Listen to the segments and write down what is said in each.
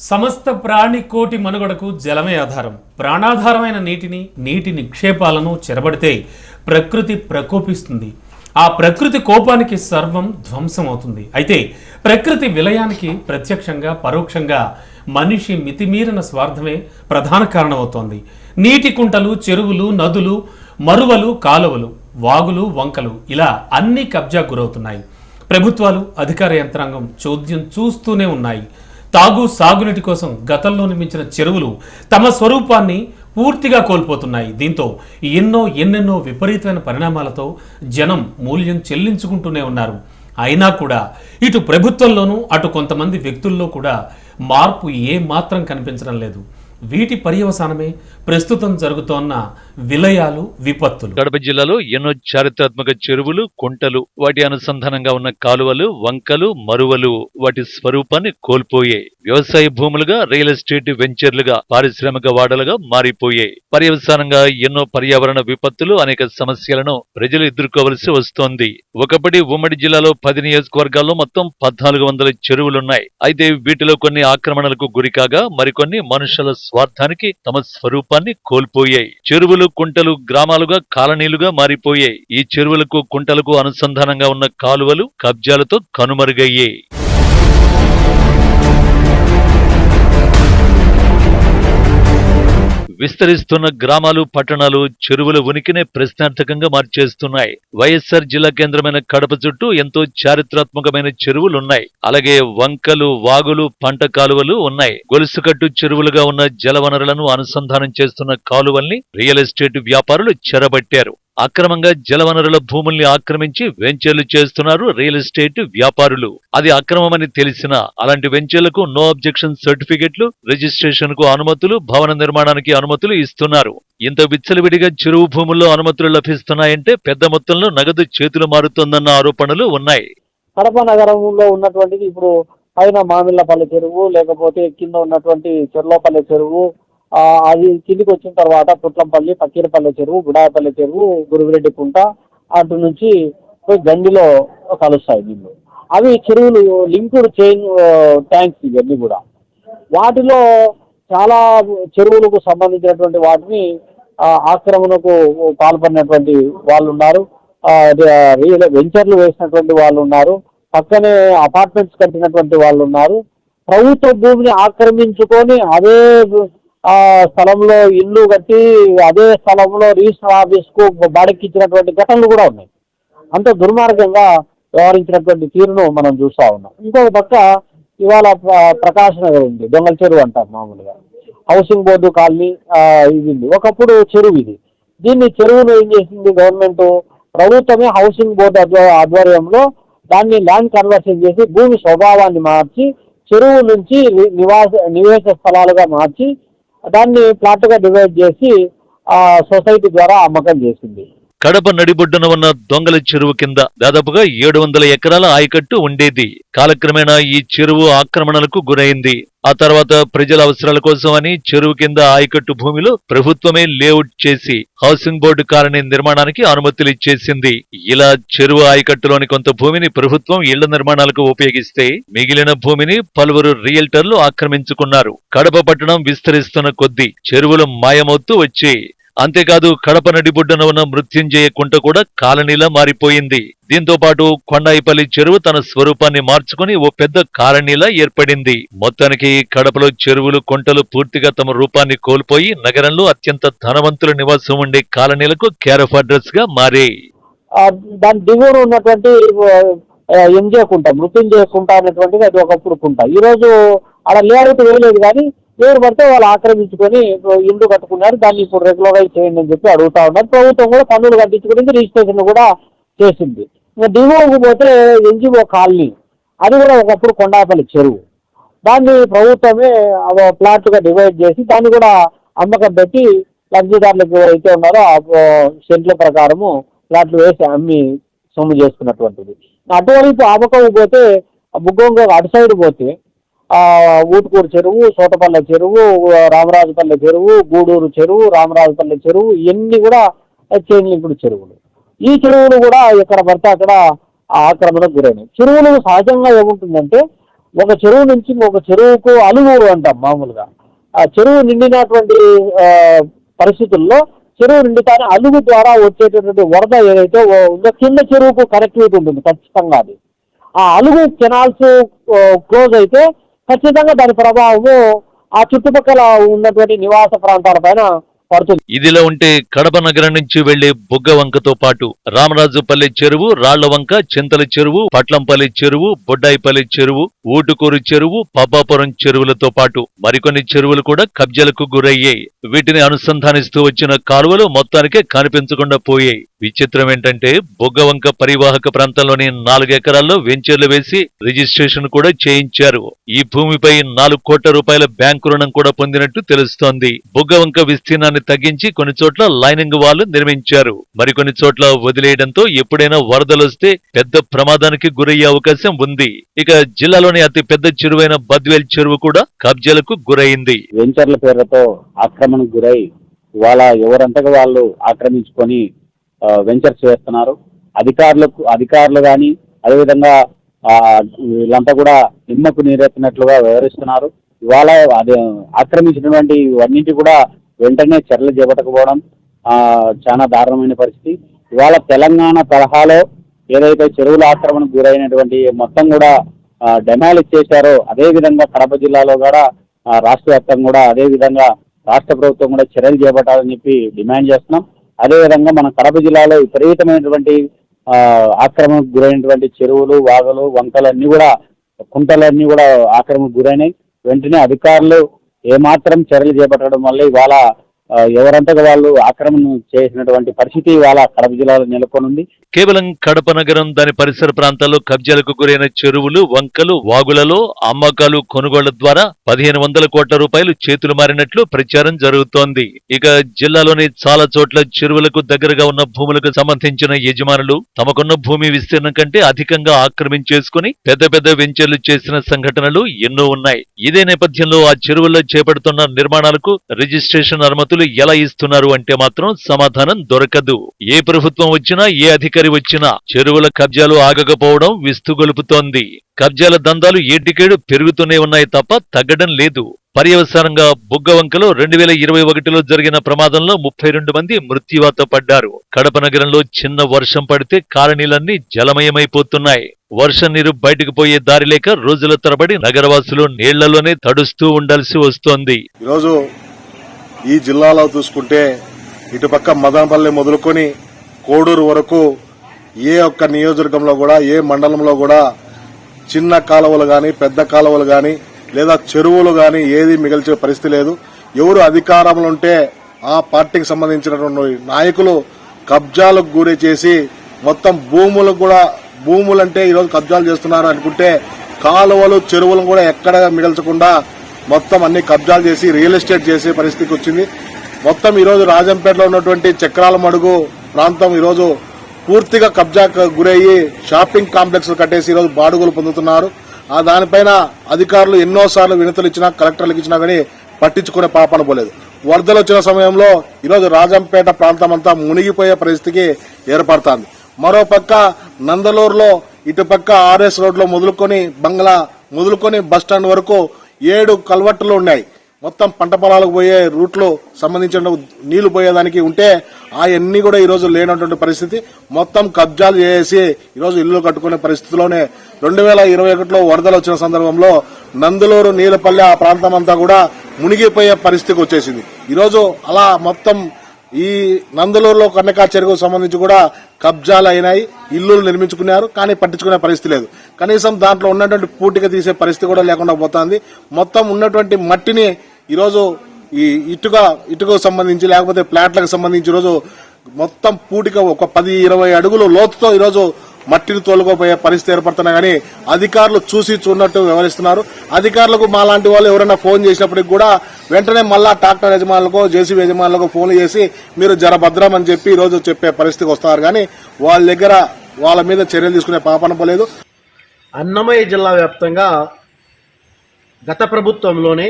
సమస్త ప్రాణి కోటి మనుగడకు జలమే ఆధారం. ప్రాణాధారమైన నీటిని నీటి నిక్షేపాలను చెరబడితే ప్రకృతి ప్రకోపిస్తుంది. ఆ ప్రకృతి కోపానికి సర్వం ధ్వంసమవుతుంది. అయితే ప్రకృతి విలయానికి ప్రత్యక్షంగా పరోక్షంగా మనిషి మితిమీరిన స్వార్థమే ప్రధాన కారణమవుతోంది. నీటి కుంటలు చెరువులు నదులు మరువలు కాలువలు వాగులు వంకలు ఇలా అన్ని కబ్జా గురవుతున్నాయి. ప్రభుత్వాలు అధికార యంత్రాంగం చోద్యం చూస్తూనే ఉన్నాయి. తాగు సాగునీటి కోసం గతంలో నిర్మించిన చెరువులు తమ స్వరూపాన్ని పూర్తిగా కోల్పోతున్నాయి. దీంతో ఎన్నో ఎన్నెన్నో విపరీతమైన పరిణామాలతో జనం మూల్యం చెల్లించుకుంటూనే ఉన్నారు. అయినా కూడా ఇటు ప్రభుత్వంలోనూ అటు కొంతమంది వ్యక్తుల్లో కూడా మార్పు ఏ మాత్రం కనిపించడం లేదు. వీటి పర్యవసానమే ప్రస్తుతం జరుగుతోన్న విలయాలు విపత్తులు. కడప జిల్లాలో ఎన్నో చారిత్రాత్మక చెరువులు కుంటలు వాటి అనుసంధానంగా ఉన్న కాలువలు వంకలు మరువలు వాటి స్వరూపాన్ని కోల్పోయాయి. వ్యవసాయ భూములుగా రియల్ ఎస్టేట్ వెంచర్లుగా పారిశ్రామిక వాడలుగా మారిపోయాయి. పర్యవసానంగా ఎన్నో పర్యావరణ విపత్తులు అనేక సమస్యలను ప్రజలు ఎదుర్కోవలసి వస్తోంది. ఒకప్పటి ఉమ్మడి జిల్లాలో పది నియోజకవర్గాల్లో మొత్తం పద్నాలుగు వందల చెరువులున్నాయి. అయితే వీటిలో కొన్ని ఆక్రమణలకు గురికాగా మరికొన్ని మనుషుల స్వార్థానికి తమ స్వరూపాన్ని కోల్పోయాయి. చెరువులు కుంటలు గ్రామాలుగా కాలనీలుగా మారిపోయాయి. ఈ చెరువులకు కుంటలకు అనుసంధానంగా ఉన్న కాలువలు కబ్జాలతో కనుమరుగయ్యాయి. విస్తరిస్తున్న గ్రామాలు పట్టణాలు చెరువుల ఉనికినే ప్రశ్నార్థకంగా మార్చేస్తున్నాయి. వైఎస్ఆర్ జిల్లా కేంద్రమైన కడప చుట్టూ ఎంతో చారిత్రాత్మకమైన చెరువులున్నాయి. అలాగే వంకలు వాగులు పంట కాలువలు ఉన్నాయి. గొలుసుకట్టు చెరువులుగా ఉన్న జలవనరులను అనుసంధానం చేస్తున్న కాలువల్ని రియల్ ఎస్టేట్ వ్యాపారులు చెరబట్టారు. అక్రమంగా జలవనరుల భూముల్ని ఆక్రమించి వెంచర్లు చేస్తున్నారు రియల్ ఎస్టేట్ వ్యాపారులు. అది అక్రమమని తెలిసినా అలాంటి వెంచర్లకు నో అబ్జెక్షన్ సర్టిఫికెట్లు రిజిస్ట్రేషన్కు అనుమతులు భవన నిర్మాణానికి అనుమతులు ఇస్తున్నారు. ఇంత విచ్చలవిడిగా చెరువు భూముల్లో అనుమతులు లభిస్తున్నాయంటే పెద్ద మొత్తంలో నగదు చేతులు మారుతోందన్న ఆరోపణలు ఉన్నాయి. కడప నగరంలో ఉన్నటువంటిది ఇప్పుడు పైన మామిళ్ళపల్లి చెరువు లేకపోతే కింద ఉన్నటువంటి చెర్లోపల్లి చెరువు అది కిందికి వచ్చిన తర్వాత పుట్లంపల్లి పక్కీరపల్లి చెరువు గుడాయపల్లి చెరువు గురువిరెడ్డి కుంట అటు నుంచి పోయి గండిలో కలుస్తాయి నీళ్ళు అవి చెరువులు లింక్డ్ చైన్ ట్యాంక్స్ ఇవన్నీ కూడా. వాటిలో చాలా చెరువులకు సంబంధించినటువంటి వాటిని ఆక్రమణకు పాల్పడినటువంటి వాళ్ళు ఉన్నారు రియల్ వెంచర్లు వేసినటువంటి వాళ్ళు ఉన్నారు పక్కనే అపార్ట్మెంట్స్ కట్టినటువంటి వాళ్ళు ఉన్నారు ప్రభుత్వ భూమిని ఆక్రమించుకొని అదే ఆ స్థలంలో ఇల్లు కట్టి అదే స్థలంలో రిజిస్టర్ ఆఫీస్కు బాడికి ఇచ్చినటువంటి ఘటనలు కూడా ఉన్నాయి. అంత దుర్మార్గంగా వ్యవహరించినటువంటి తీరును మనం చూస్తా ఉన్నాం. ఇంకొక పక్క ఇవాళ ప్ర- నగర్ ఉంది. దొంగల చెరువు అంటారు మామూలుగా. హౌసింగ్ బోర్డు కాలనీ ఆ, ఇది ఉంది. ఒకప్పుడు చెరువు ఇది. దీన్ని చెరువును ఏం చేసింది గవర్నమెంట్? ప్రభుత్వమే హౌసింగ్ బోర్డు ఆధ్వర్యంలో దాన్ని ల్యాండ్ కన్వర్షన్ చేసి భూమి స్వభావాన్ని మార్చి చెరువు నుంచి నివాస నివేశ స్థలాలుగా మార్చి దాన్ని ప్లాట్గా డివైడ్ చేసి ఆ సొసైటీ ద్వారా అమ్మకం చేసింది. కడప నడిబొడ్డున ఉన్న దొంగల చెరువు కింద దాదాపుగా ఏడు వందల ఎకరాల ఆయకట్టు ఉండేది. కాలక్రమేణా ఈ చెరువు ఆక్రమణలకు గురైంది. ఆ తర్వాత ప్రజల అవసరాల కోసం అని చెరువు కింద ఆయకట్టు భూమిలో ప్రభుత్వమే లేఅవుట్ చేసి హౌసింగ్ బోర్డు కాలనీ నిర్మాణానికి అనుమతులు ఇచ్చేసింది. ఇలా చెరువు ఆయకట్టులోని కొంత భూమిని ప్రభుత్వం ఇళ్ళ నిర్మాణాలకు ఉపయోగిస్తే మిగిలిన భూమిని పలువురు రియల్టర్లు ఆక్రమించుకున్నారు. కడప పట్టణం విస్తరిస్తున్న కొద్దీ చెరువులు మాయమవుతూ వచ్చాయి. అంతేకాదు కడప నడిబొడ్డున ఉన్న మృత్యుంజయ కుంట కూడా కాలనీలా మారిపోయింది. దీంతో పాటు కొండాయిపల్లి చెరువు తన స్వరూపాన్ని మార్చుకుని ఓ పెద్ద కాలనీలా ఏర్పడింది. మొత్తానికి కడపలో చెరువులు కొంటలు పూర్తిగా తమ రూపాన్ని కోల్పోయి నగరంలో అత్యంత ధనవంతుల నివాసం ఉండే కాలనీలకు కేరఫ్ అడ్రస్గా మారాయి దాని దిగువన ఉన్నటువంటి ఎంజే కుంట మృత్యుంజయ కుంట అనేటువంటిది అది ఒకప్పుడు కుంట. ఈ రోజు అలా లేఅవుట్ వేయలేదు కానీ ఎవరు పడితే వాళ్ళు ఆక్రమించుకొని ఇల్లు కట్టుకున్నారు దాన్ని ఇప్పుడు రెగ్యులరైజ్ చేయండి అని చెప్పి అడుగుతా ఉన్నారు. ప్రభుత్వం కూడా పన్నులు కట్టించుకుని రిజిస్ట్రేషన్ కూడా చేసింది. ఇంకా డివోకి పోతే ఎన్జిఓ కాలనీ అది కూడా ఒకప్పుడు కొండాపల్లి చెరువు. దాన్ని ప్రభుత్వమే ఒక ప్లాట్గా డివైడ్ చేసి దాన్ని కూడా అమ్మకం పెట్టి లబ్ధిదారులకు ఎవరైతే ఉన్నారో ఆ సెంట్ల ప్రకారము ప్లాట్లు వేసి అమ్మి సొమ్ము చేసుకున్నటువంటిది. అటువైపు అమ్మకం పోతే బుగ్గొంగ అటు సైడ్ పోతే ఊటుకూరు చెరువు సోటపల్లె చెరువు రామరాజుపల్లె చెరువు గూడూరు చెరువు రామరాజపల్లె చెరువు ఇవన్నీ కూడా చైన్ లింకుడు చెరువులు. ఈ చెరువులు కూడా ఎక్కడ పడితే అక్కడ ఆక్రమణకు గురైనవి. చెరువులు సహజంగా ఏముంటుందంటే ఒక చెరువు నుంచి ఒక చెరువుకు అలుగురు అంటాం మామూలుగా. ఆ చెరువు నిండినటువంటి పరిస్థితుల్లో చెరువు నిండితానే అలుగు ద్వారా వచ్చేటటువంటి వరద ఏదైతే ఉందో కింద చెరువుకు కనెక్టివిటీ ఉంటుంది ఖచ్చితంగా అది. ఆ అలుగు కెనాల్స్ క్లోజ్ అయితే ఖచ్చితంగా దాని ప్రభావము ఆ చుట్టుపక్కల ఉన్నటువంటి నివాస ప్రాంతాల పైన పడుతుంది. ఇదిలా ఉంటే కడప నగరం నుంచి వెళ్ళే బుగ్గవంకతో పాటు రామరాజుపల్లి చెరువు రాళ్ళవంక చింతల చెరువు పట్లంపల్లి చెరువు బొడ్డాయిపల్లి చెరువు ఊటుకూరు చెరువు పబ్బాపురం చెరువులతో పాటు మరికొన్ని చెరువులు కూడా కబ్జాలకు గురయ్యాయి. వీటిని అనుసంధానిస్తూ వచ్చిన కాలువలు మొత్తానికే కనిపించకుండా పోయాయి. విచిత్రం ఏంటంటే బొగ్గవంక పరివాహక ప్రాంతంలోని నాలుగు ఎకరాల్లో వెంచర్లు వేసి రిజిస్ట్రేషన్ కూడా చేయించారు. ఈ భూమిపై నాలుగు కోట్ల రూపాయల బ్యాంకు రుణం కూడా పొందినట్టు తెలుస్తోంది. బొగ్గవంక విస్తీర్ణాన్ని తగ్గించి కొన్ని చోట్ల లైనింగ్ వాళ్ళు నిర్మించారు. మరికొన్ని చోట్ల వదిలేయడంతో ఎప్పుడైనా వరదలొస్తే పెద్ద ప్రమాదానికి గురయ్యే అవకాశం ఉంది. ఇక జిల్లాలోని అతి పెద్ద చెరువైన బద్వేల్ చెరువు కూడా కబ్జాలకు గురైంది. వెంచర్ల పేర్లతో ఆక్రమణకు గురై వాళ్ళ ఎవరంతగా వాళ్ళు ఆక్రమించుకొని వెంచర్స్ చేస్తున్నారు. అధికారులకు అధికారులు కానీ అదేవిధంగా ఆ, వీళ్ళంతా కూడా నిమ్మకు నీరెత్తినట్లుగా వ్యవహరిస్తున్నారు. ఇవాళ అది ఆక్రమించినటువంటి ఇవన్నింటి కూడా వెంటనే చర్యలు చేపట్టకపోవడం చాలా దారుణమైన పరిస్థితి. ఇవాళ తెలంగాణ తరహాలో ఏదైతే చెరువుల ఆక్రమణకు గురైనటువంటి మొత్తం కూడా డెమాలిష్ చేశారో అదే విధంగా కడప జిల్లాలో కూడా రాష్ట్ర వ్యాప్తంగా కూడా అదే విధంగా రాష్ట్ర ప్రభుత్వం కూడా చర్యలు చేపట్టాలని చెప్పి డిమాండ్ చేస్తున్నాం. అదే విధంగా మన కడప జిల్లాలో విపరీతమైనటువంటి ఆక్రమణకు గురైనటువంటి చెరువులు వాగులు వంకలన్నీ కూడా కుంటలన్నీ కూడా ఆక్రమణకు గురైనాయి. వెంటనే అధికారులు ఏమాత్రం చర్యలు చేపట్టడం వల్ల ఇవాళ ఎవరంతగా వాళ్ళు ఆక్రమణ చేసినటువంటి పరిస్థితి ఇవాళ కడప జిల్లాలో నెలకొనుంది. కేవలం కడప నగరం దాని పరిసర ప్రాంతాల్లో కబ్జాలకు గురైన చెరువులు వంకలు వాగులలో అమ్మకాలు కొనుగోళ్ళ ద్వారా పదిహేను వందల కోట్ల రూపాయలు చేతులు మారినట్లు ప్రచారం జరుగుతోంది. ఇక జిల్లాలోని చాలా చోట్ల చెరువులకు దగ్గరగా ఉన్న భూములకు సంబంధించిన యజమానులు తమకున్న భూమి విస్తీర్ణం కంటే అధికంగా ఆక్రమించేసుకుని పెద్ద పెద్ద వెంచర్లు చేసిన సంఘటనలు ఎన్నో ఉన్నాయి. ఇదే నేపథ్యంలో ఆ చెరువుల్లో చేపడుతున్న నిర్మాణాలకు రిజిస్ట్రేషన్ అనుమతులు ఎలా ఇస్తున్నారు అంటే మాత్రం సమాధానం దొరకదు. ఏ ప్రభుత్వం వచ్చినా ఏ అధికారి వచ్చినా చెరువుల కబ్జాలు ఆగకపోవడం విస్తుగొలుపుతోంది. కబ్జాల దందాలు ఏటికేడు పెరుగుతూనే ఉన్నాయి తప్ప తగ్గడం లేదు. పర్యవసానంగా బుగ్గవంకలో రెండు వేల ఇరవై ఒకటిలో జరిగిన ప్రమాదంలో ముప్పై రెండు మంది మృత్యువాత పడ్డారు. కడప నగరంలో చిన్న వర్షం పడితే కాలనీలన్నీ జలమయమైపోతున్నాయి. వర్షం నీరు బయటకు పోయే దారి లేక రోజుల తరబడి నగరవాసులు నీళ్ళలోనే తడుస్తూ ఉండాల్సి వస్తోంది. ఈరోజు ఈ జిల్లాలో చూసుకుంటే ఇటుపక్క మదనపల్లి మొదలుకొని కోడూరు వరకు ఏ ఒక్క నియోజకవర్గంలో కూడా ఏ మండలంలో కూడా చిన్న కాలువలు కానీ పెద్ద కాలువలు కానీ లేదా చెరువులు కానీ ఏది మిగిల్చే పరిస్థితి లేదు. ఎవరు అధికారంలో ఉంటే ఆ పార్టీకి సంబంధించినటువంటి నాయకులు కబ్జాలకు గురి చేసి మొత్తం భూములు కూడా భూములంటే ఈరోజు కబ్జాలు చేస్తున్నారు అనుకుంటే కాలువలు చెరువులను కూడా ఎక్కడ మిగల్చకుండా మొత్తం అన్ని కబ్జాలు చేసి రియల్ ఎస్టేట్ చేసే పరిస్థితికి వచ్చింది. మొత్తం ఈరోజు రాజంపేటలో ఉన్నటువంటి చక్రాల మడుగు ప్రాంతం ఈరోజు పూర్తిగా కబ్జాకు గురయ్యి షాపింగ్ కాంప్లెక్స్ కట్టేసి ఈరోజు బాడుగులు పొందుతున్నారు. ఆ దానిపైన అధికారులు ఎన్నోసార్లు వినతులు ఇచ్చినా కలెక్టర్లకు ఇచ్చినా కానీ పట్టించుకునే పాపన పోలేదు. వరదలు వచ్చిన సమయంలో ఈరోజు రాజంపేట ప్రాంతం అంతా మునిగిపోయే పరిస్థితికి ఏర్పడుతోంది. మరోపక్క నందలూరులో ఇటుపక్క ఆర్ఎస్ రోడ్లో మొదలుకొని బంగ్లా మొదలుకొని బస్ స్టాండ్ వరకు ఏడు కల్వర్టులు ఉన్నాయి. మొత్తం పంట పొలాలకు పోయే రూట్లో సంబంధించిన నీళ్ళు పోయేదానికి ఉంటే ఆ అన్ని కూడా ఈరోజు లేనటువంటి పరిస్థితి. మొత్తం కబ్జాలు చేసి ఈరోజు ఇల్లు కట్టుకునే పరిస్థితిలోనే రెండు వేల ఇరవై ఒకటిలో వరదలు వచ్చిన సందర్భంలో నందులూరు నీలపల్లి ఆ ప్రాంతం అంతా కూడా మునిగిపోయే పరిస్థితికి వచ్చేసింది. ఈరోజు అలా మొత్తం ఈ నందలూరులో కన్నకా చెరువుకు సంబంధించి కూడా కబ్జాలు అయినాయి ఇల్లులు నిర్మించుకున్నారు కానీ పట్టించుకునే పరిస్థితి లేదు. కనీసం దాంట్లో ఉన్నటువంటి పూటిక తీసే పరిస్థితి కూడా లేకుండా పోతుంది. మొత్తం ఉన్నటువంటి మట్టిని ఈరోజు ఈ ఇటుక ఇటుకకు సంబంధించి లేకపోతే ప్లాట్లకు సంబంధించి ఈరోజు మొత్తం పూటిక ఒక పది ఇరవై అడుగులు లోతుతో ఈరోజు మట్టిని తోలుకోపోయే పరిస్థితి ఏర్పడుతున్నా కానీ అధికారులు చూసి చూడనట్టు వ్యవహరిస్తున్నారు. అధికారులకు మా లాంటి వాళ్ళు ఎవరైనా ఫోన్ చేసినప్పటికి కూడా వెంటనే మళ్ళా ట్రాక్టర్ యజమానులకు జేసీబీ యజమానులకు ఫోన్ చేసి మీరు జర భద్రమని అని చెప్పి ఈరోజు చెప్పే పరిస్థితికి వస్తారు కానీ వాళ్ళ దగ్గర వాళ్ళ మీద చర్యలు తీసుకునే పాపన పోలేదు అన్నమయ్య జిల్లా వ్యాప్తంగా గత ప్రభుత్వంలోనే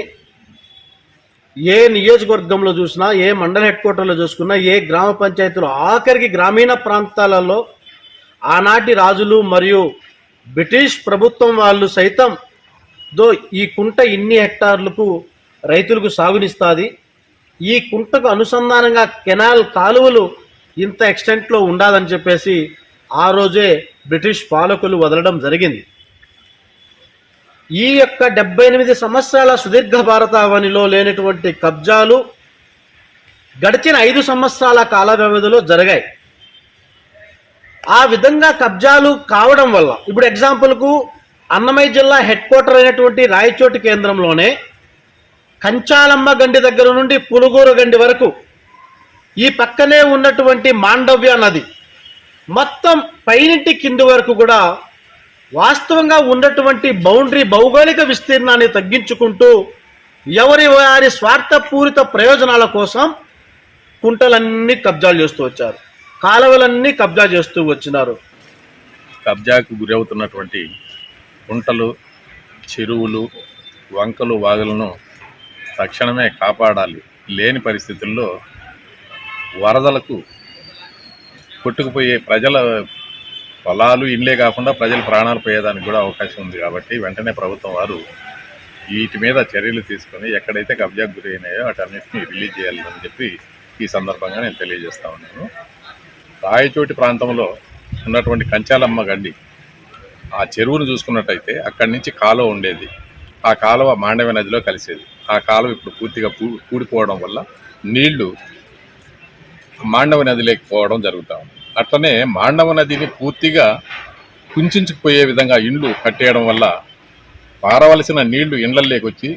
ఏ నియోజకవర్గంలో చూసినా ఏ మండల హెడ్ క్వార్టర్లో చూసుకున్నా ఏ గ్రామ పంచాయతీలో ఆఖరికి గ్రామీణ ప్రాంతాలలో ఆనాటి రాజులు మరియు బ్రిటిష్ ప్రభుత్వం వాళ్ళు సైతం దో ఈ కుంట ఇన్ని హెక్టార్లకు రైతులకు సాగునిస్తుంది. ఈ కుంటకు అనుసంధానంగా కెనాల్ కాలువలు ఇంత ఎక్స్టెంట్లో ఉండాలని చెప్పేసి ఆ రోజే బ్రిటిష్ పాలకులు వదలడం జరిగింది. ఈ యొక్క డెబ్బై ఎనిమిది సంవత్సరాల సుదీర్ఘ భారతావనిలో లేనటువంటి కబ్జాలు గడిచిన ఐదు సంవత్సరాల కాల వ్యవధిలో జరిగాయి. ఆ విధంగా కబ్జాలు కావడం వల్ల ఇప్పుడు ఎగ్జాంపుల్కు అన్నమయ్య జిల్లా హెడ్ క్వార్టర్ అయినటువంటి రాయచోటి కేంద్రంలోనే కంచాలమ్మ గండి దగ్గర నుండి పులుగూరు గండి వరకు ఈ పక్కనే ఉన్నటువంటి మాండవ్య నది మొత్తం పైనింటి కింది వరకు కూడా వాస్తవంగా ఉన్నటువంటి బౌండరీ భౌగోళిక విస్తీర్ణాన్ని తగ్గించుకుంటూ ఎవరి వారి స్వార్థపూరిత ప్రయోజనాల కోసం కుంటలన్నీ కబ్జాలు చేస్తూ వచ్చారు. కాలువలన్నీ కబ్జా చేస్తూ వచ్చినారు. కబ్జాకు గురవుతున్నటువంటి కుంటలు చెరువులు వంకలు వాగులను తక్షణమే కాపాడాలి. లేని పరిస్థితుల్లో వరదలకు కొట్టుకుపోయే ప్రజల పొలాలు ఇండ్లే కాకుండా ప్రజల ప్రాణాలు పోయేదానికి కూడా అవకాశం ఉంది కాబట్టి వెంటనే ప్రభుత్వం వారు వీటి మీద చర్యలు తీసుకొని ఎక్కడైతే కబ్జాకు గురైనాయో వాటన్నిటిని రిలీజ్ చేయాలని చెప్పి ఈ సందర్భంగా నేను తెలియజేస్తా ఉన్నాను. రాయచోటి ప్రాంతంలో ఉన్నటువంటి కంచాలమ్మ గండి ఆ చెరువును చూసుకున్నట్టయితే అక్కడి నుంచి కాలువ ఉండేది. ఆ కాలువ మాండవ నదిలో కలిసేది. ఆ కాలువ ఇప్పుడు పూర్తిగా పూ కూడిపోవడం వల్ల నీళ్ళు మాండవ నదిలోకి పోవడం జరుగుతూ ఉంది. అట్లనే మాండవ నదిని పూర్తిగా కుంచుకుపోయే విధంగా ఇండ్లు కట్టేయడం వల్ల పారవలసిన నీళ్ళు ఇండ్లలోకి వచ్చి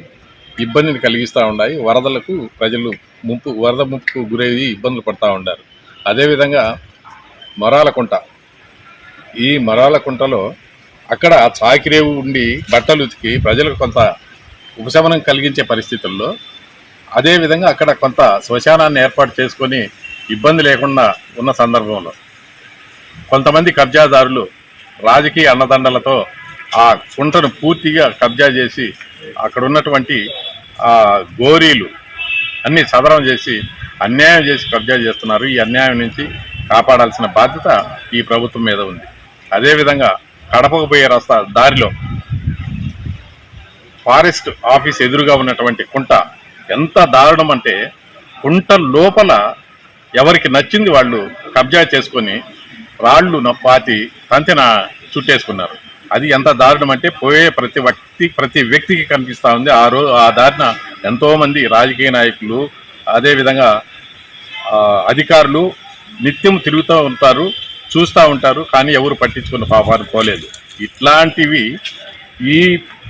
ఇబ్బందిని కలిగిస్తూ ఉన్నాయి. వరదలకు ప్రజలు ముంపు వరద ముంపుకు గురయ్యి ఇబ్బందులు పడతా ఉన్నారు. అదేవిధంగా మరాలకుంట. ఈ మరాలకుంటలో అక్కడ చాకిరేవు ఉండి బట్టలు ఉతికి ప్రజలకు కొంత ఉపశమనం కలిగించే పరిస్థితుల్లో అదేవిధంగా అక్కడ కొంత శ్మశానాన్ని ఏర్పాటు చేసుకొని ఇబ్బంది లేకుండా ఉన్న సందర్భంలో కొంతమంది కబ్జాదారులు రాజకీయ అన్నదండలతో ఆ కుంటను పూర్తిగా కబ్జా చేసి అక్కడ ఉన్నటువంటి ఆ గోరీలు అన్నీ సదరం చేసి అన్యాయం చేసి కబ్జా చేస్తున్నారు. ఈ అన్యాయం నుంచి కాపాడాల్సిన బాధ్యత ఈ ప్రభుత్వం మీద ఉంది. అదేవిధంగా కడపకు పోయే రస్తా దారిలో ఫారెస్ట్ ఆఫీస్ ఎదురుగా ఉన్నటువంటి కుంట ఎంత దారుణం అంటే కుంట లోపల ఎవరికి నచ్చింది వాళ్ళు కబ్జా చేసుకొని రాళ్ళు పాతి తంతెన చుట్టేసుకున్నారు. అది ఎంత దారుణం అంటే పోయే ప్రతి వ్యక్తి ప్రతి వ్యక్తికి కనిపిస్తూ ఉంది. ఆ రోజు ఆ దారిన ఎంతో మంది రాజకీయ నాయకులు అదేవిధంగా ఆ, అధికారులు నిత్యం తిరుగుతూ ఉంటారు చూస్తూ ఉంటారు కానీ ఎవరు పట్టించుకున్న పాపాలు పోలేదు. ఇట్లాంటివి ఈ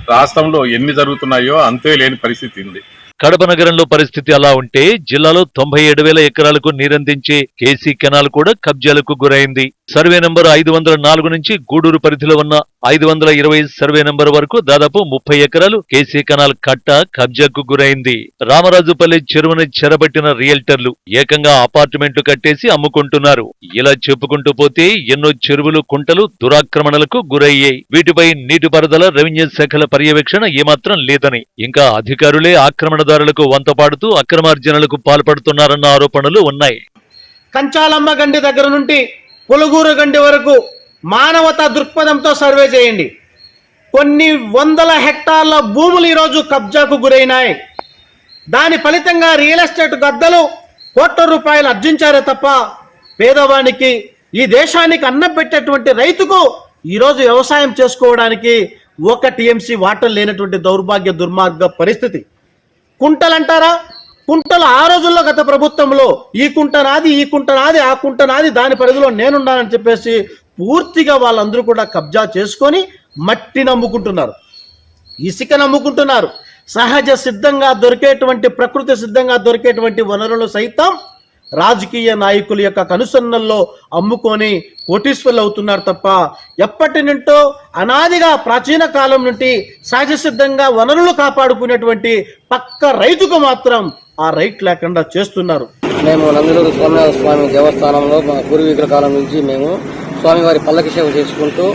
రాష్ట్రంలో ఎన్ని జరుగుతున్నాయో అంతే లేని పరిస్థితి ఉంది. కడప నగరంలో పరిస్థితి అలా ఉంటే జిల్లాలో తొంభై ఏడు వేల ఎకరాలకు నీరందించే కేసీ కెనాల్ కూడా కబ్జాలకు గురైంది. సర్వే నంబర్ ఐదు వందల నాలుగు నుంచి గూడూరు పరిధిలో ఉన్న ఐదు వందల ఇరవై సర్వే నంబర్ వరకు దాదాపు ముప్పై ఎకరాలు కేసీ కెనాల్ కట్ట కబ్జాకు గురైంది. రామరాజుపల్లి చెరువుని చెరబట్టిన రియల్టర్లు ఏకంగా అపార్ట్మెంట్లు కట్టేసి అమ్ముకుంటున్నారు. ఇలా చెప్పుకుంటూ పోతే ఎన్నో చెరువులు కుంటలు దురాక్రమణలకు గురయ్యాయి. వీటిపై నీటిపారుదల రెవెన్యూ శాఖల పర్యవేక్షణ ఏమాత్రం లేదని ఇంకా అధికారులే ఆక్రమణదారులకు వంతపాడుతూ అక్రమార్జనలకు పాల్పడుతున్నారన్న ఆరోపణలు ఉన్నాయి. కంచాలమ్మ గండి దగ్గర నుండి పులుగూరు గండి వరకు మానవతా దృక్పథంతో సర్వే చేయండి. కొన్ని వందల హెక్టార్ల భూములు ఈరోజు కబ్జాకు గురైనాయి. దాని ఫలితంగా రియల్ ఎస్టేట్ గద్దలు కోట్ల రూపాయలు అర్జించారే తప్ప పేదవానికి ఈ దేశానికి అన్నం పెట్టేటువంటి రైతుకు ఈరోజు వ్యవసాయం చేసుకోవడానికి ఒక టీఎంసీ వాటర్ లేనటువంటి దౌర్భాగ్య దుర్మార్గ పరిస్థితి. కుంటలంటారా? కుంటలు ఆ రోజుల్లో గత ప్రభుత్వంలో ఈ కుంట నాది ఈ కుంట నాది ఆ కుంట నాది దాని పరిధిలో నేనున్నానని చెప్పేసి పూర్తిగా వాళ్ళందరూ కూడా కబ్జా చేసుకొని మట్టి నమ్ముకుంటున్నారు. ఇసుక నమ్ముకుంటున్నారు. సహజ సిద్ధంగా దొరికేటువంటి ప్రకృతి సిద్ధంగా దొరికేటువంటి వనరులు సైతం రాజకీయ నాయకుల యొక్క కనుసన్నల్లో అమ్ముకొని కోటీశ్వర్లు అవుతున్నారు తప్ప ఎప్పటి నుంటో అనాదిగా ప్రాచీన కాలం నుండి సహజ సిద్ధంగా వనరులు కాపాడుకునేటువంటి పక్క రైతుకు మాత్రం ఆ రైట్ లేకుండా చేస్తున్నారు. మేము నందులూరు స్వామినాథ స్వామి దేవస్థానంలో మా పూర్వీకుల కాలం నుంచి మేము స్వామివారి పల్లకి సేవ చేసుకుంటూ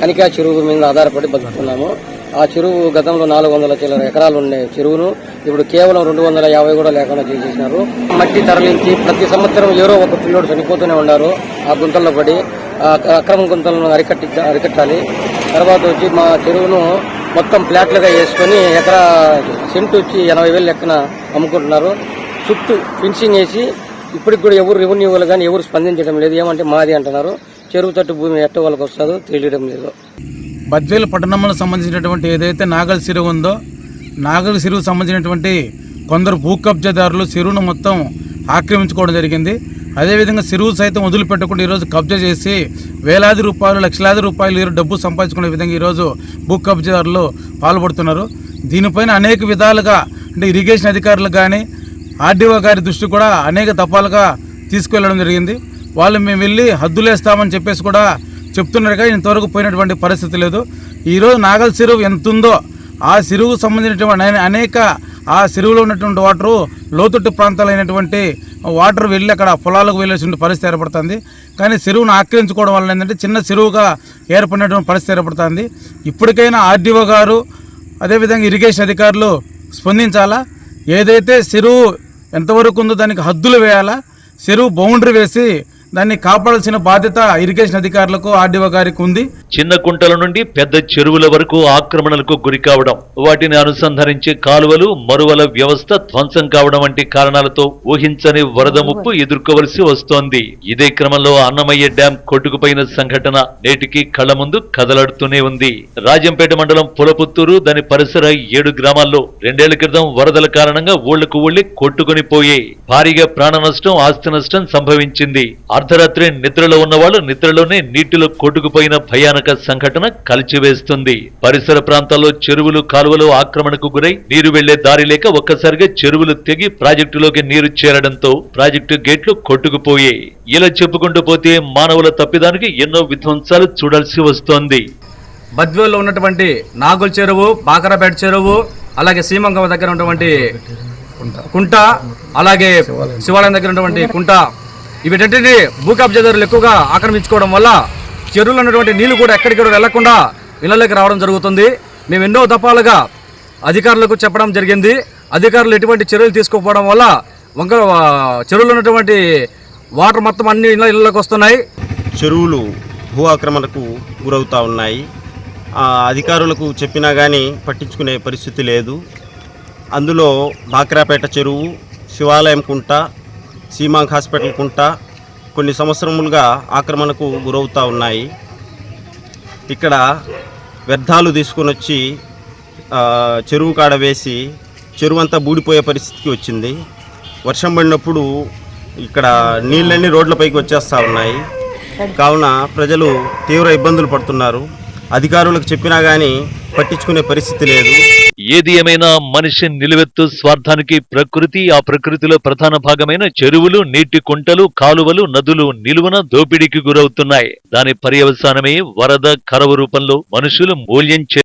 కనికా చెరువు మీద ఆధారపడి బతుకుతున్నాము. ఆ చెరువు గతంలో నాలుగు వందల చిల్లర ఎకరాలు ఉండే చెరువును ఇప్పుడు కేవలం రెండు వందల యాభై కూడా లేకుండా చేసేసినారు. మట్టి తరలించి ప్రతి సంవత్సరం ఎవరో ఒక పిల్లోడు చనిపోతూనే ఉన్నారు. ఆ గుంతల్లో పడి ఆ అక్రమ గుంతలను అరికట్టి అరికట్టాలి. తర్వాత వచ్చి మా చెరువును మొత్తం ఫ్లాట్లుగా వేసుకొని ఎకరా సెంటు వచ్చి ఎనభై వేలు లెక్కన అమ్ముకుంటున్నారు. చుట్టూ ఫిన్సింగ్ వేసి ఇప్పటికి కూడా ఎవరు రెవెన్యూలు కానీ ఎవరు స్పందించడం లేదు. ఏమంటే మాది అంటున్నారు. చెరువు తట్టు భూమి ఎట్ట వాళ్ళకి వస్తుందో తెలియడం లేదు. బద్వేలు పట్టణంలో సంబంధించినటువంటి ఏదైతే నాగల్ చెరువు ఉందో నాగల్ చెరువుకు సంబంధించినటువంటి కొందరు భూ కబ్జాదారులు చెరువును మొత్తం ఆక్రమించుకోవడం జరిగింది. అదేవిధంగా చెరువు సైతం వదిలిపెట్టకుండా ఈరోజు కబ్జా చేసి వేలాది రూపాయలు లక్షలాది రూపాయలు ఈరోజు డబ్బు సంపాదించుకునే విధంగా ఈరోజు భూ కబ్జాదారులు పాల్పడుతున్నారు. దీనిపైన అనేక విధాలుగా అంటే ఇరిగేషన్ అధికారులు కానీ ఆర్డీఓ గారి దృష్టి కూడా అనేక తపాలుగా తీసుకువెళ్ళడం జరిగింది. వాళ్ళు మేము వెళ్ళి హద్దులేస్తామని చెప్పేసి కూడా చెప్తున్నారు కానీ ఇంతవరకు పోయినటువంటి పరిస్థితి లేదు. ఈరోజు నాగల్ చెరువు ఎంత ఉందో ఆ చెరువుకు సంబంధించినటువంటి అనేక ఆ చెరువులో ఉన్నటువంటి వాటరు లోతట్టు ప్రాంతాలైనటువంటి వాటర్ వెళ్ళి అక్కడ పొలాలకు వెళ్ళేసిన పరిస్థితి ఏర్పడుతుంది. కానీ చెరువును ఆక్రమించుకోవడం వల్ల ఏంటంటే చిన్న చెరువుగా ఏర్పడినటువంటి పరిస్థితి ఏర్పడుతుంది. ఇప్పటికైనా ఆర్డీఓ గారు అదేవిధంగా ఇరిగేషన్ అధికారులు స్పందించాలా? ఏదైతే చెరువు ఎంతవరకు ఉందో దానికి హద్దులు వేయాలా? చెరువు బౌండరీ వేసి దాన్ని కాపాడాల్సిన బాధ్యత ఇరిగేషన్ అధికారులకు ఆర్డీఓ గారికి ఉంది. చిన్న కుంటల నుండి పెద్ద చెరువుల వరకు ఆక్రమణలకు గురి కావడం వాటిని అనుసంధానించే కాలువలు మరువల వ్యవస్థ ధ్వంసం కావడం వంటి కారణాలతో ఊహించని వరద ముప్పు ఎదుర్కోవలసి వస్తోంది. ఇదే క్రమంలో అన్నమయ్య డ్యాం కొట్టుకుపోయిన సంఘటన నేటికి కళ్ళ ముందు కదలాడుతూనే ఉంది. రాజంపేట మండలం పులపుత్తూరు దాని పరిసర ఏడు గ్రామాల్లో రెండేళ్ళ క్రితం వరదల కారణంగా ఊళ్ళకు ఊళ్ళి కొట్టుకుని పోయే భారీగా ప్రాణ నష్టం ఆస్తి నష్టం సంభవించింది. అర్ధరాత్రి నిద్రలో ఉన్నవాళ్ళు నిద్రలోనే నీటిలో కొట్టుకుపోయిన భయానక సంఘటన కలిచివేస్తుంది. పరిసర ప్రాంతాల్లో చెరువులు కాలువలు ఆక్రమణకు గురై నీరు వెళ్ళే దారి లేక ఒక్కసారిగా చెరువులు తెగి ప్రాజెక్టులోకి నీరు చేరడంతో ప్రాజెక్టు గేట్లు కొట్టుకుపోయాయి. ఇలా చెప్పుకుంటూ పోతే మానవుల తప్పిదానికి ఎన్నో విధ్వంసాలు చూడాల్సి వస్తోంది. బద్వేల్లో ఉన్నటువంటి నాగుల చెరువు బాకరపేట చెరువు అలాగే సీమంగం దగ్గర ఉన్నటువంటి కుంట అలాగే శివాలయం దగ్గర ఉన్నటువంటి కుంట వీటన్నిటిని భూ కబ్జాదారులు ఎక్కువగా ఆక్రమించుకోవడం వల్ల చెరువులు ఉన్నటువంటి నీళ్ళు కూడా ఎక్కడికెక్కడ వెళ్ళకుండా ఇళ్ళలోకి రావడం జరుగుతుంది. మేము ఎన్నో దఫాలుగా అధికారులకు చెప్పడం జరిగింది. అధికారులు ఎటువంటి చర్యలు తీసుకోకపోవడం వల్ల వంక చెరువులు ఉన్నటువంటి వాటర్ మొత్తం అన్ని ఇళ్ళ ఇళ్ళకి వస్తున్నాయి. చెరువులు భూ ఆక్రమణకు గురవుతూ ఉన్నాయి. అధికారులకు చెప్పినా కానీ పట్టించుకునే పరిస్థితి లేదు. అందులో బాక్రాపేట చెరువు శివాలయం కుంట సీమాంక్ హాస్పిటల్ కుంట కొన్ని సంవత్సరములుగా ఆక్రమణకు గురవుతూ ఉన్నాయి. ఇక్కడ వ్యర్థాలు తీసుకొని వచ్చి చెరువు కాడ వేసి చెరువు అంతా బూడిపోయే పరిస్థితికి వచ్చింది. వర్షం పడినప్పుడు ఇక్కడ నీళ్ళన్నీ రోడ్లపైకి వచ్చేస్తూ ఉన్నాయి. కావున ప్రజలు తీవ్ర ఇబ్బందులు పడుతున్నారు. అధికారులకు చెప్పినా కానీ పట్టించుకునే పరిస్థితి లేదు. ఏది ఏమైనా మనిషి నిలువెత్తు స్వార్థానికి ప్రకృతి ఆ ప్రకృతిలో ప్రధాన భాగమైన చెరువులు నీటి కుంటలు కాలువలు నదులు నిలువన దోపిడీకి గురవుతున్నాయి. దాని పర్యవసానమే వరద కరవ రూపంలో మనుషులు మూల్యం చే